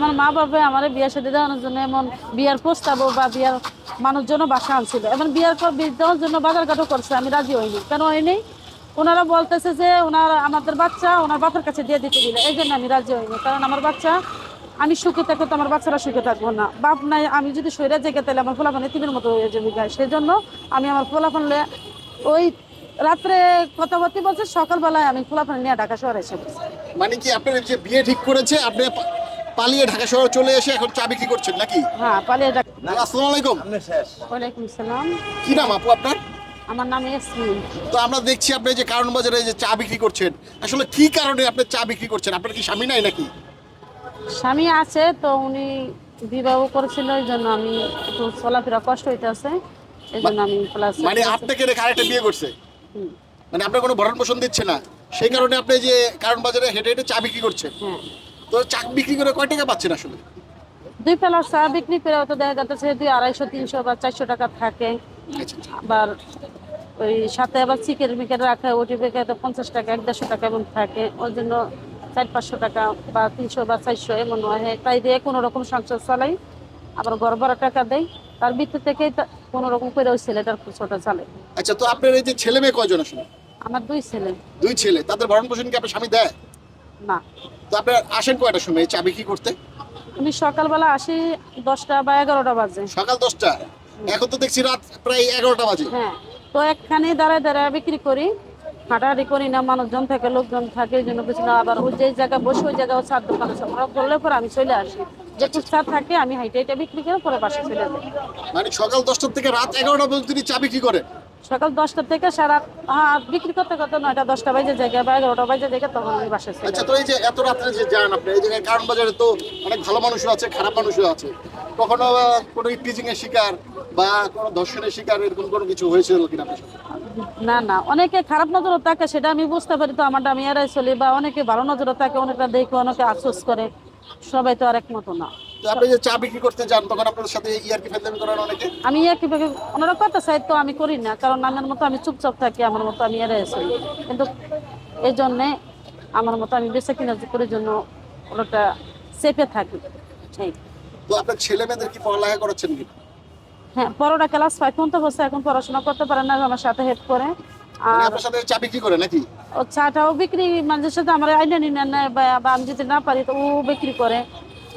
আমার মা বাবা আমার বিয়ে সাথে দেওয়ানোর জন্য এমন বিয়ার প্রস্তাব বা বিয়ার মানুষজন বাসা আনছিল। এমন বিয়ার পর দেওয়ার জন্য বাজারঘাটও করছে, আমি রাজি হইনি। কেন হয়নি ওনারা বলতেছে যে ওনার, আমাদের বাচ্চা ওনার বাপের কাছে দিয়ে দিতে দিলে এই জন্য আমি রাজি হইনি। কারণ আমার বাচ্চা, আমি সুখে থাকব তো আমার বাচ্চারা সুখে থাকব না। বাপ নাই, আমি যদি শরীরে জেগে তাহলে আমার ফোলাফান তিনের মতো হয়ে যাবে গায়ে সেই জন্য আমি আমার ফোলাফানলে ওই রাত্রে কথাবার্তি বলছে, সকালবেলায় আমি ফোলাফান নিয়ে ঢাকা শহরে এসে মানে কি আপনার যে বিয়ে ঠিক করেছে, আপনি পালিয়ে ঢাকা শহরে চলে এসে এখন চা বিক্রি করছেন নাকি? হ্যাঁ পালিয়ে ঢাকা আসসালামু আলাইকুম। ওয়ালাইকুম সালাম। কি নাম আপু আপনার? আমার নাম ইয়াসমিন। তো আমরা দেখছি আপনি যে কারণ বাজারে যে চা বিক্রি করছেন আসলে কি কারণে আপনি চা বিক্রি করছেন? আপনার কি স্বামী নাই নাকি? স্বামী আছে তো উনি বিবাহ করেছিল এই জন্য আমি একটু চলাফেরা কষ্ট হইতেছে এই জন্য আমি প্লাস মানে আপনাকে রেখে আরেকটা বিয়ে করছে? মানে আপনার কোনো ভরণ পোষণ দিচ্ছে না? সেই কারণে আপনি যে কারণ বাজারে হেঁটে হেঁটে চা বিক্রি করছেন? হ্যাঁ। তো চা বিক্রি করে কয় টাকা পাচ্ছেন আসলে? দুই পেলার চা বিক্রি করে তো দেখা যাচ্ছে দুই আড়াইশো তিনশো বা চারশো টাকা থাকে। আচ্ছা আচ্ছা। আবার ওই সাথে আবার চিকেন মিকেন রাখে ওটি বেঁকে তো পঞ্চাশ টাকা এক দেড়শো টাকা এমন থাকে। ওই জন্য চার পাঁচশো টাকা বা তিনশো বা চারশো এমন হয়। তাই দিয়ে কোনো রকম সংসার চালাই আবার ঘর ভাড়া টাকা দেয়। তার ভিতর থেকেই তা- কোনো রকম করে ওই ছেলেটার ছোটা চালে। আচ্ছা তো আপনার এই যে ছেলে মেয়ে কয়জন আসলে? আমার দুই ছেলে। দুই ছেলে তাদের ভরণ পোষণ কি আপনার স্বামী দেয়? না। তো আপনার আসেন কয়টার সময়? এই চা বিক্রি করতে? আমি সকালবেলা আসি দশটা বা এগারোটা বাজে। সকাল দশটা? এখন তো দেখছি রাত প্রায় এগারোটা বাজে। হ্যাঁ। তো একখানে দাঁড়ায় দাঁড়ায় বিক্রি করি হাঁটাহাঁটি করি না মানুষজন থাকে লোকজন থাকে এই জন্য কিছু না। আবার ওই যে জায়গায় বসে ওই জায়গায় চার দোকানে ওরা বললে পরে আমি চলে আসি। যেটুক চা থাকে আমি হাইটে হাইটে বিক্রি করে পরে বাসা চলে যাই। মানে সকাল দশটার থেকে রাত এগারোটা পর্যন্ত তিনি চা বিক্রি করে সকাল দশটা থেকে সারা হ্যাঁ বিক্রি করতে করতে নয়টা দশটা বাজে জায়গা বা এগারোটা বাজে জায়গা তখন আমি বাসায় আচ্ছা তো এই যে এত রাত্রে যে যান আপনি এই জায়গায় কারণ বাজারে তো অনেক ভালো মানুষও আছে খারাপ মানুষও আছে। কখনো কোনো টিচিং এর শিকার বা কোনো ধর্ষণের শিকার এরকম কোনো কিছু হয়েছিল কিনা না না অনেকে খারাপ নজরও থাকে সেটা আমি বুঝতে পারি তো আমারটা আমি এড়াই চলি বা অনেকে ভালো নজরও থাকে অনেকটা দেখে অনেকে আফসোস করে সবাই তো আর এক মতো না। তো আপনি যে চা বিক্রি করতে যান তখন আপনার সাথে ইয়ারকি করেন অনেকে? আমি ওনারা চাই তো আমি করি না কারণ আমার মতো আমি চুপচাপ থাকি আমার মতো আমি এড়ে কিন্তু এই জন্যে আমার মতো আমি বেঁচে কিনা করার জন্য ওটা চেপে থাকি। এই তো আপনার ছেলে মেয়েদের কি পড়ালেখা করাচ্ছেন কিনা? হ্যাঁ বড়টা ক্লাস ফাইভ পর্যন্ত হচ্ছে এখন পড়াশোনা করতে পারে না আমার সাথে হেল্প করে। মানে আর আপনার সাথে চা বিক্রি করে নাকি? ও চাটাও বিক্রি মানুষের সাথে আমার আইনা নিয়ে বা আমি যদি না পারি তো ও বিক্রি করে।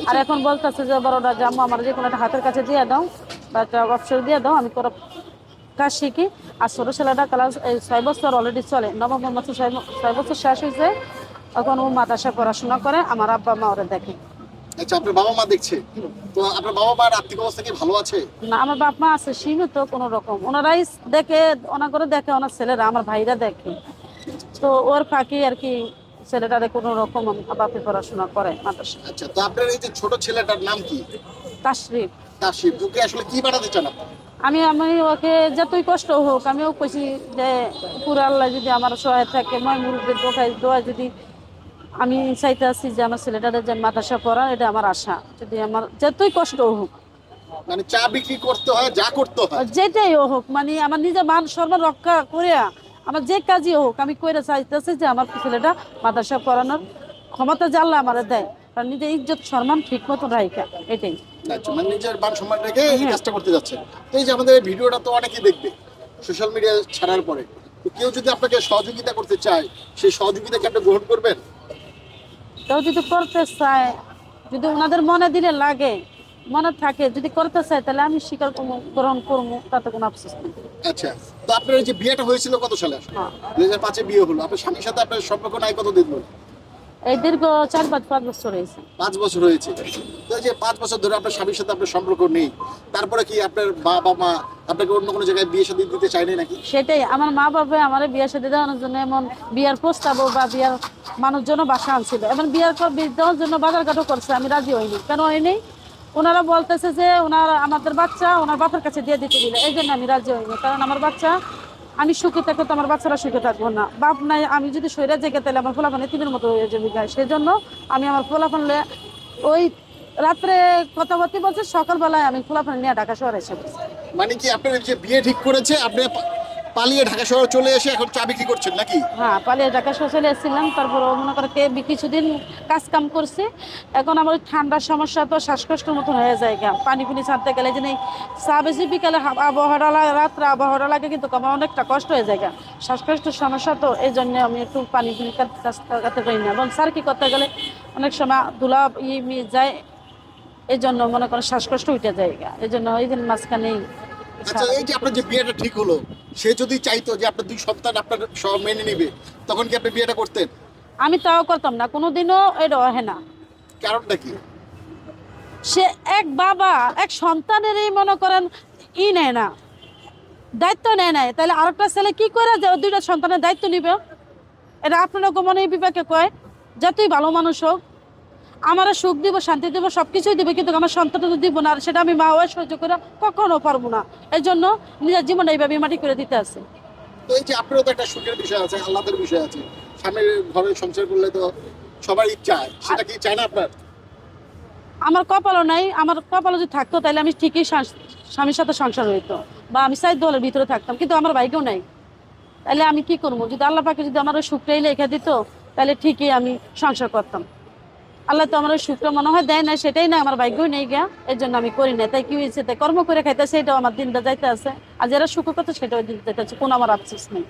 আর এখন বলতেছে যে বড়টা জামু আমার যে কোনো একটা হাতের কাছে দিয়ে দাও বা একটা অবসর দিয়ে দাও আমি কোনো কাজ শিখি। আর ছোটো ছেলেটা ক্লাস এই ছয় বছর অলরেডি চলে। নবম বছর ছয় বছর শেষ হয়েছে। এখন ও মাদ্রাসা পড়াশোনা করে আমার আব্বা মা ওরা দেখে। আচ্ছা আপনার বাবা মা দেখছে? তো আপনার বাবা মার আর্থিক অবস্থা কি ভালো আছে? না আমার বাপ মা আছে সীমিত কোনো রকম। ওনারাই দেখে করে দেখে ওনার ছেলেরা আমার ভাইরা দেখে। তো ওর ফাঁকি আর কি ছেলেটারে কোনো রকম বাপে পড়াশোনা করে মাদ্রাসা। আচ্ছা তো আপনার এই যে ছোট ছেলেটার নাম কি? তাশরিফ। ওকে আসলে কি বানাতে চান আমি আমি ওকে যতই কষ্ট হোক আমিও কইছি যে পুরো আল্লাহ যদি আমার সহায় থাকে মুরব্বীর দোকায় দোয়া যদি আমি চাইতে আছি যে আমার ছেলেটারে যে মাদ্রাসা পড়া এটা আমার আশা। যদি আমার যতই কষ্ট হোক। মানে চা বিক্রি করতে হয় যা করতে হয়। যেটাই হোক মানে আমার নিজের মান সম্মান রক্ষা করে আমার যে কাজই হোক আমি কইরা চাইতেছি যে আমার ছেলেটা মাদ্রাসা পড়ানোর ক্ষমতা জানলে আমার দেয় কারণ নিজের ইজ্জত সম্মান ঠিক মতো রাইখা এটাই। আচ্ছা মানে নিজের মান সম্মান রেখে এই কাজটা করতে যাচ্ছে। তো এই যে আমাদের এই ভিডিওটা তো অনেকেই দেখবে সোশ্যাল মিডিয়া ছাড়ার পরে। তো কেউ যদি আপনাকে সহযোগিতা করতে চায় সেই সহযোগিতা কি আপনি গ্রহণ করবেন? কেউ যদি করতে চায় যদি ওনাদের মনে দিলে লাগে মনে থাকে যদি করতে চায় তাহলে আমি স্বীকার করব গ্রহণ করব তাতে কোনো আফসোস নেই। আচ্ছা তো আপনার এই যে বিয়েটা হয়েছিল কত সালে? হ্যাঁ। দুই হাজার পাঁচে বিয়ে হলো আপনার স্বামীর সাথে আপনার সম্পর্ক নাই কত দিন হলো? এই দীর্ঘ চার পাঁচ পাঁচ বছর হয়েছে। পাঁচ বছর হয়েছে। তো যে পাঁচ বছর ধরে আপনার স্বামীর সাথে আপনার সম্পর্ক নেই তারপরে কি আপনার বাবা মা আপনাকে অন্য কোনো জায়গায় বিয়ে সাথে দিতে চায়নি নাকি? সেটাই আমার মা বাবা আমার বিয়ে সাথে দেওয়ানোর জন্য এমন বিয়ার প্রস্তাব বা বিয়ার মানুষজন বাসা আনছিল। এমন বিয়ার পর বিয়ে দেওয়ার জন্য বাজারঘাটও করছে আমি রাজি হইনি। কেন হয়নি? ওনারা বলতেছে যে ওনার আমাদের বাচ্চা ওনার বাপের কাছে দিয়ে দিতে দিলে এই জন্য আমি রাজি হইনি, কারণ আমার বাচ্চা, আমি সুখে থাকব তো আমার বাচ্চারা সুখে থাকব না। বাপ নাই, আমি যদি শরীরে জেগে তাহলে আমার ফোলাফান তিনের মতো হয়ে যাবে গায়ে। সেই জন্য আমি আমার ফোলাফানলে ওই রাত্রে কথাবার্তি বলছে, সকালবেলায় আমি ফোলাফান নিয়ে ঢাকা শহরে এসে মানে কি আপনার যে বিয়ে ঠিক করেছে, আপনি পালিয়ে ঢাকা শহরে চলে এসে এখন চা বিক্রি করছেন নাকি? হ্যাঁ পালিয়ে ঢাকা শহর চলে এসেছিলাম। তারপর মনে করে কিছুদিন কাজ কাম করছি। এখন আমার ওই ঠান্ডার সমস্যা তো শ্বাসকষ্টের মতন হয়ে যায় গা। পানি পুনি ছাড়তে গেলে যে চা বেশি বিকালে লাগে রাত্রে আবহাওয়াটা লাগে কিন্তু আমার অনেকটা কষ্ট হয়ে যায় গা। শ্বাসকষ্টের সমস্যা তো এই জন্য আমি একটু পানি পুনি কাজ কাটতে পারি না। এবং স্যার কি করতে গেলে অনেক সময় ধুলা ইয়ে যায় এই জন্য মনে করেন শ্বাসকষ্ট উঠে যায় এই জন্য এই দিন মাঝখানেই আচ্ছা এই যে আপনার যে বিয়েটা ঠিক হলো সে যদি চাইতো যে আপনার দুই সন্তান আপনার সব মেনে নিবে তখন কি আপনি বিয়েটা করতেন? আমি তাও করতাম না কোনোদিনও এটা হয় না। কারণটা কি? সে এক বাবা এক সন্তানেরই মনে করেন ই নেয় না দায়িত্ব নেয় নাই। তাহলে আরেকটা ছেলে কি করে যে দুইটা সন্তানের দায়িত্ব নিবে? এটা আপনারা মনে বিবেকে কয়? যতই ভালো মানুষ হোক আমারও সুখ দিব শান্তি দিব সব কিছুই দিবে কিন্তু আমার সন্তান তো দিব না আর সেটা আমি মা হয়ে সহ্য করে কখনো পারব না। এই জন্য নিজের জীবন এইভাবে মাটি করে দিতে আছে। তো এই যে আপনারও তো একটা সুখের বিষয় আছে বিষয় আছে। স্বামীর ঘরে সংসার করলে তো সবাই চায় সেটা কি চায় না আপনার? আমার কপালও নাই আমার কপালও যদি থাকতো তাহলে আমি ঠিকই স্বামীর সাথে সংসার হইতো বা আমি সাইড দলের ভিতরে থাকতাম কিন্তু আমার ভাইকেও নাই। তাহলে আমি কি করব? যদি আল্লাহ পাকে যদি আমার ওই সুখটাই লেখা দিত তাহলে ঠিকই আমি সংসার করতাম। আল্লাহ তো আমার সুখটা মনে হয় দেয় না সেটাই না আমার ভাগ্যই নেই গিয়া। এই জন্য আমি করি না তাই কি হয়েছে? তাই কর্ম করে খাইতে সেটাও আমার দিনটা যাইতে আছে। আর যারা সুখ করতো সেটাও দিন যাইতে আছে। কোনো আমার আফসোস নেই।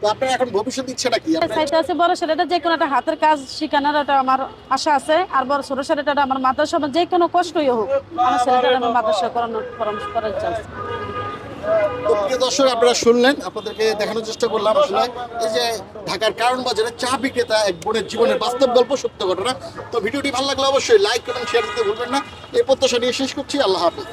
তো আপনার এখন ভবিষ্যৎ ইচ্ছেটা কি চাইতে আছে বড় ছেলেটা যে কোনো একটা হাতের কাজ শেখানোর একটা আমার আশা আছে। আর বড় ছোট আমার মাদ্রাসা যে কোনো কষ্টই হোক আমার ছেলেটা আমার মাদ্রাসা করানোর পরামর্শ করার তো প্রিয় দর্শক, আপনারা শুনলেন, আপনাদেরকে দেখানোর চেষ্টা করলাম আসলে এই যে ঢাকার কারণ বাজারে চা বিক্রেতা এক বোনের জীবনের বাস্তব গল্প, সত্য ঘটনা। তো ভিডিওটি ভালো লাগলে অবশ্যই লাইক এবং শেয়ার দিতে ভুলবেন না। এই প্রত্যাশা নিয়ে শেষ করছি। আল্লাহ হাফিজ।